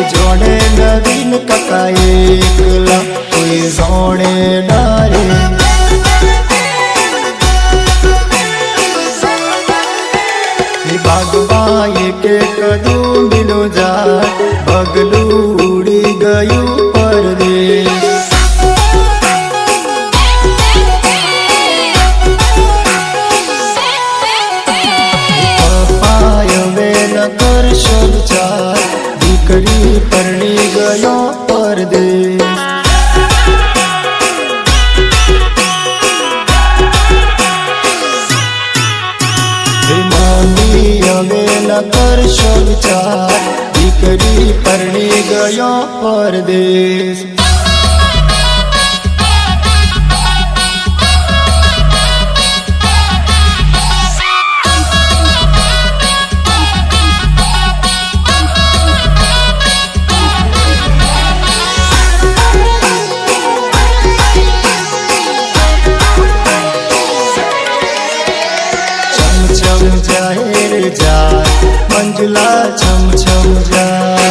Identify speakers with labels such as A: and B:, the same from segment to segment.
A: કોઈ જોડે નવીન કકા એકલા કોઈ જોડે નારે બાગવા એક એક ડુંબીનું જાત પગલું ઉડી ગયું પરદેશ કરશો દે અમે ન કરશો વિચાર દીકરી પરણી ગયો પરદેશ छम जाए जा मंजुला छम छम जाए।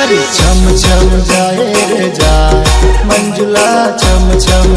A: अरे छम छम जाए जा मंजुला छम छम